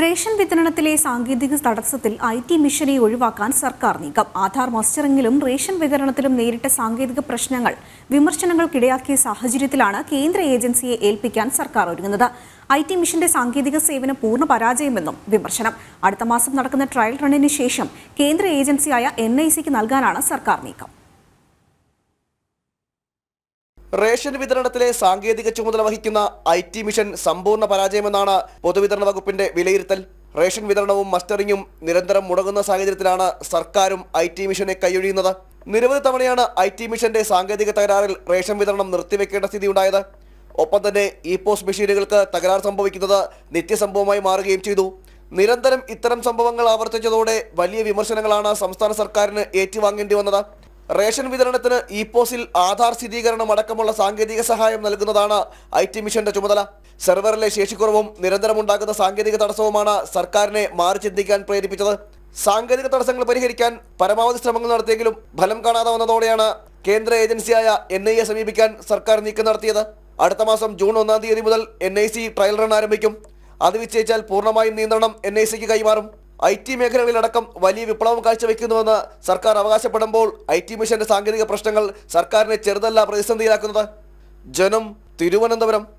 Ration വിതരണത്തിലെ സാങ്കേതിക തടസ്സത്തിൽ I T മിഷനെ ഒഴിവാക്കാൻ സർക്കാർ നീക്കം. ആധാർ മസ്റ്ററിംഗിലും റേഷൻ വിതരണത്തിലും നേരിട്ട സാങ്കേതിക പ്രശ്നങ്ങൾ വിമർശനങ്ങൾക്കിടയാക്കിയ സാഹചര്യത്തിലാണ് കേന്ദ്ര ഏജൻസിയെ ഏൽപ്പിക്കാൻ സർക്കാർ ഒരുങ്ങുന്നത്. ഐ ടി മിഷന്റെ സാങ്കേതിക സേവനം പൂർണ പരാജയമെന്നും വിമർശനം. അടുത്ത മാസം നടക്കുന്ന ട്രയൽ റണ്ണിന് ശേഷം കേന്ദ്ര ഏജൻസിയായ എൻ ഐ സിക്ക് നൽകാനാണ് സർക്കാർ നീക്കം. റേഷൻ വിതരണത്തിലെ സാങ്കേതിക ചുമതല വഹിക്കുന്ന ഐ ടി മിഷൻ സമ്പൂർണ പരാജയമെന്നാണ് പൊതുവിതരണ വകുപ്പിന്റെ വിലയിരുത്തൽ. റേഷൻ വിതരണവും മസ്റ്ററിങ്ങും നിരന്തരം മുടങ്ങുന്ന സാഹചര്യത്തിലാണ് സർക്കാരും ഐ ടി മിഷനെ കൈയൊഴിയുന്നത്. നിരവധി തവണയാണ് ഐ ടി മിഷന്റെ സാങ്കേതിക തകരാറിൽ റേഷൻ വിതരണം നിർത്തിവെക്കേണ്ട സ്ഥിതിയുണ്ടായത്. ഒപ്പം തന്നെ ഇ പോസ്റ്റ് മെഷീനുകൾക്ക് തകരാർ സംഭവിക്കുന്നത് നിത്യസംഭവമായി മാറുകയും ചെയ്തു. നിരന്തരം ഇത്തരം സംഭവങ്ങൾ ആവർത്തിച്ചതോടെ വലിയ വിമർശനങ്ങളാണ് സംസ്ഥാന സർക്കാരിന് ഏറ്റുവാങ്ങേണ്ടി വന്നത്. റേഷൻ വിതരണത്തിന് ഇ പോസിൽ ആധാർ സ്ഥിരീകരണം അടക്കമുള്ള സാങ്കേതിക സഹായം നൽകുന്നതാണ് ഐ ടി മിഷന്റെ ചുമതല. സെർവറിലെ ശേഷിക്കുറവും നിരന്തരമുണ്ടാകുന്ന സാങ്കേതിക തടസ്സവുമാണ് സർക്കാരിനെ മാറി ചിന്തിക്കാൻ പ്രേരിപ്പിച്ചത്. സാങ്കേതിക തടസ്സങ്ങൾ പരിഹരിക്കാൻ പരമാവധി ശ്രമങ്ങൾ നടത്തിയെങ്കിലും ഫലം കാണാതെ വന്നതോടെയാണ് കേന്ദ്ര ഏജൻസിയായ എൻ ഐ എ സമീപിക്കാൻ സർക്കാർ നീക്കം നടത്തിയത്. അടുത്ത മാസം ജൂൺ ഒന്നാം തീയതി മുതൽ N I C trial run ആരംഭിക്കും. അത് വിജയിച്ചാൽ പൂർണമായും നിയന്ത്രണം എൻ ഐ സിക്ക് കൈമാറും. ഐ ടി മേഖലകളിലടക്കം വലിയ വിപ്ലവം കാഴ്ചവെക്കുന്നുവെന്ന് സർക്കാർ അവകാശപ്പെടുമ്പോൾ ഐ ടി മിഷന്റെ സാങ്കേതിക പ്രശ്നങ്ങൾ സർക്കാരിനെ ചെറുതല്ല പ്രതിസന്ധിയിലാക്കുന്നത്. ജനം തിരുവനന്തപുരം.